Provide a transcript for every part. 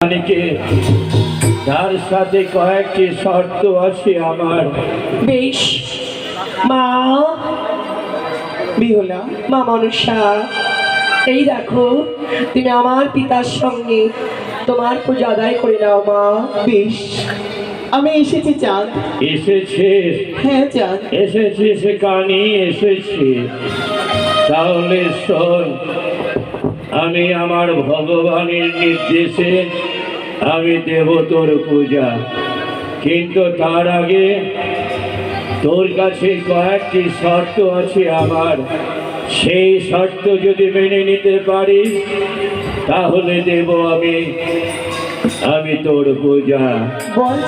মানিকে তার সাথে কয়েকটি শর্ত আছে আমার। বেশ। মা বিহলা মা মনসা এই দেখো তুমি আমার পিতার সঙ্গে তোমার পূজা আদায় করে নাও মা। বেশ। আমি এসেছি চাঁদ। এসেছে? হ্যাঁ চাঁদ। এসেছে সে কানি এসেছে। তাহলে শোন আমি আমার ভগবানের নির্দেশে আমি দেব তোর পূজা। কিন্তু তার আগে তোর কাছে কয়েকটি শর্ত আছে আমার। সেই শর্ত যদি মেনে নিতে পারিস তাহলে দেব আমি। আমি তোর পূজা। বল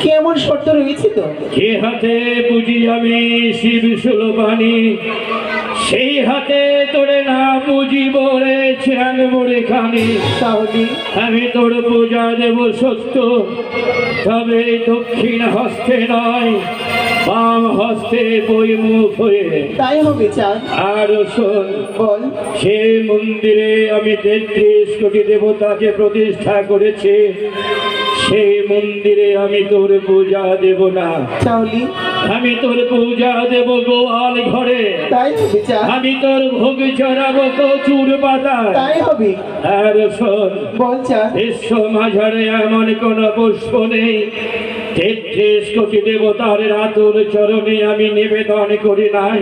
কেমন শর্ত রয়েছে তো যে হাতে বুঝি আমি শিব সুলবানি সেই হাতে তোরে না বুঝি বলে ছিয়ান মোড়ে খানি। তাহলে? আমি তোর পূজা দেব সত্য। তবে দক্ষিণ হস্তে নয় বাম হস্তে বইমুখ হয়ে। তাই হবে চাঁদ। আর শোন বল। সে মন্দিরে আমি তেত্রিশ কোটি দেবতাকে প্রতিষ্ঠা করেছি। সেই মন্দিরে আমি তোর পূজা দেব না। তাহলে? আমি তোর পূজা দেব গোয়াল ঘরে। তাই হবে আমি তোর ভোগ চড়াবো কচুর পাতা তাই হবে। আর শোন বল চাঁদ বিশ্ব মাঝারে এমন কোন পুষ্প নেই। তেত্রিশ কোটি দেবতার রাতুর চরণে আমি নিবেদন করি নাই।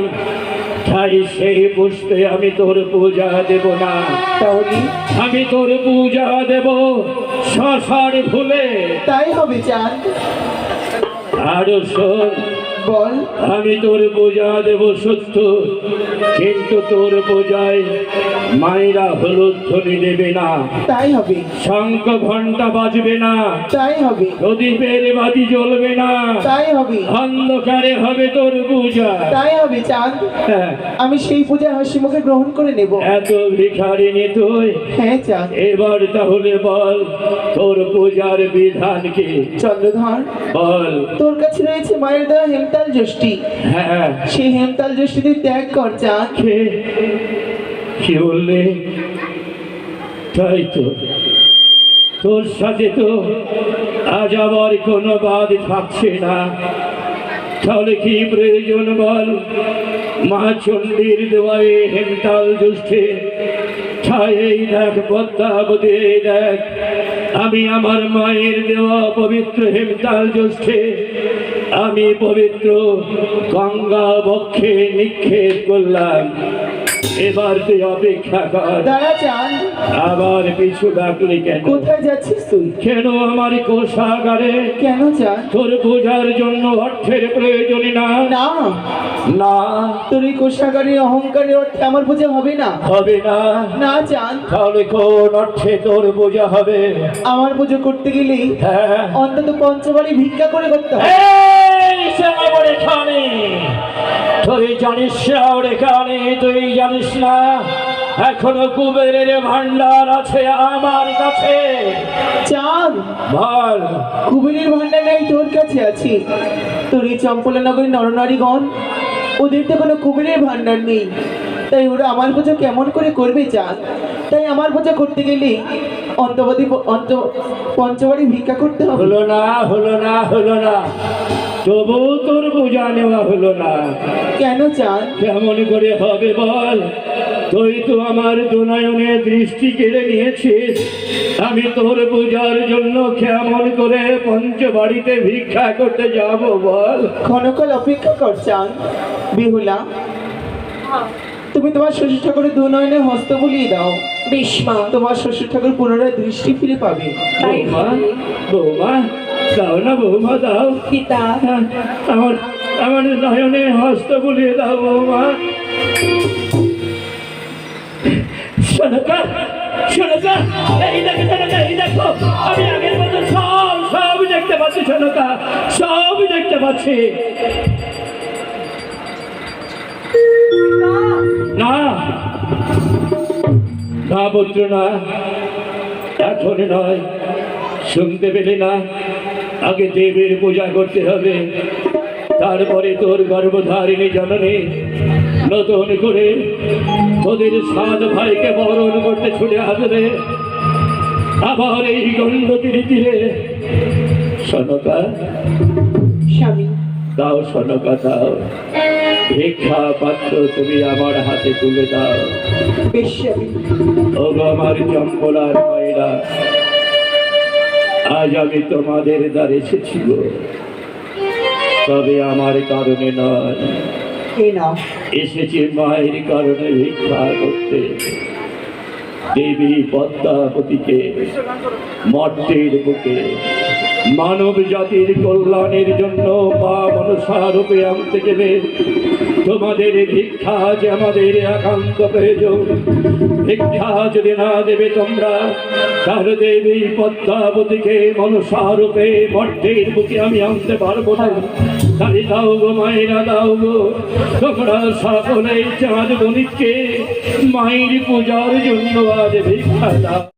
তাই সেই পুষ্পে আমি তোর পূজা দেব না। তাহলে? আমি তোর পূজা দেব। শশার ভুলে তাই হবে চাঁদ। আরও শোন বল। আমি তোর বোঝা দেব সত্য কিন্তু তোর পূজায় মায়েরা হলুদ ধ্বনি দেবে না। তাই হবে। শঙ্খ ঘণ্টা বাজবে না। তাই হবে। প্রদীপের বাতি জ্বলবে না। তাই হবে। অন্ধকারে হবে তোর পূজা। তাই হবে চাঁদ। হ্যাঁ, আমি সেই পূজা হাসি মুখে গ্রহণ করে নেব। এত ভিখারিনি তুই। হ্যাঁ চাঁদ। এবার তাহলে বল তোর পূজার বিধান কি? চন্দ্রধর বল। তোর কাছে রয়েছে মায়ের দেওয়া হেমতাল জ্যোষ্ঠী। হ্যাঁ। সেই হেমতাল জ্যোষ্ঠী ত্যাগ কর চাঁদ। কে বললে তাই তো। তোর সাথে তো আজ আবার কোনো বাদ থাকছে না। তাহলে কি প্রয়োজন বল? মা চণ্ডীর দেওয়ায় হেমতাল দুষ্টে ছায়েই দেখ, পদ্মাবতী দেখ, আমি আমার মায়ের দেওয়া পবিত্র হেমতাল জ্যৈষ্ঠে, আমি পবিত্র গঙ্গা বক্ষে নিক্ষেপ করলাম। এবার তুই অপেক্ষা কর। দাঁড়া চাঁদ আবার পিছু ডাকলি কেন? কোথায় যাচ্ছিস তুই? কেন আমার কোষাগারে? কেন চাঁদ তোর পূজার জন্য অর্থের প্রয়োজন না। না। না। তোর এই কোষাগারের অহংকারের অর্থে আমার পূজা হবে না? হবে না। না চাঁদ তাহলে কোন অর্থে তোর পূজা হবে? আমার পুজো করতে গেলে হ্যাঁ। অন্তত পঞ্চবাড়ি ভিক্ষা করে করতে হবে। এই শ্যামাবর এখানে। তুই জানিস শ্যাওর এখানে তুই জানিস না? এখনও কুবেরের ভান্ডার আছে আমার কাছে। চাঁদ বল। কুবেরের ভান্ডার নাই তোর কাছে আছি। তোর এই চম্পলানগরীর নরনারীগণ ওদের তো কোনো কুবেরের ভান্ডার নেই। তাই ওরা আমার পুজো কেমন করে করবে চাঁদ? তাই আমার পুজো করতে গেলে অন্তবাদী অন্ত পঞ্চবাড়ি ভিক্ষা করতে হবে। হলো না হলো না হলো না। তবু তোর বোঝা নেওয়া হলো না। কেন চান কেমন করে হবে বল? তুই তো আমার দুনয়নে দৃষ্টি কেড়ে নিয়েছিস। আমি তোর পূজার জন্য কেমন করে পঞ্চবাড়িতে ভিক্ষা করতে যাব বল? ক্ষণকাল অপেক্ষা কর চাঁদ বিহুলা তুমি তোমার শ্বশুর ঠাকুরের দু নয়নে হস্ত বুলিয়ে দাও। বেশ মা তোমার শ্বশুর ঠাকুর পুনরায় দৃষ্টি ফিরে পাবে। তাই বৌমা বৌমা দাও না বৌমা দাও। পিতা। হ্যাঁ, আমার আমার নয়নে হস্ত বুলিয়ে দাও বৌমা। শোনকা শোনকা এই দেখো শোনকা এই দেখো আমি আগের মতো সব সব দেখতে পাচ্ছি শোনকা সব দেখতে পাচ্ছি। না। না না এখন নয় শুনতে পেলে না। আগে দেবীর পূজা করতে হবে। তারপরে তোর গর্ভধারিণী জননী নতুন করে তোদের সাত ভাইকে বরণ করতে ছুটে আসবে। আবার এই গণ্ডকির তীরে। সনকা দাও সনকা দাও। ভিক্ষা পাত্র তুমি আমার হাতে তুলে দাও। ও আমার চম্পলার মায়েরা আজ আমি তোমাদের দ্বারে এসেছি তবে আমার কারণে নয়। এসেছি মায়ের কারণে ভিক্ষা করতে। দেবী পদ্মাবতীকে মর্তের বুকে মানব জাতির কল্যাণের জন্য মা মনসারূপে আনতে গেলে তোমাদের ভিক্ষা যে আমাদের একান্ত প্রয়োজন। ভিক্ষা যদি না দেবে তোমরা, তাহলে দেবী পদ্মাবতীকে মনসারূপে মর্তের বুকে আমি আনতে পারব না। তাই দাও গো মায়েরা, দাও গো। তোমরা সকলে চাঁদ বণিককে মায়ের পূজার জন্য আজ ভিক্ষা দাও।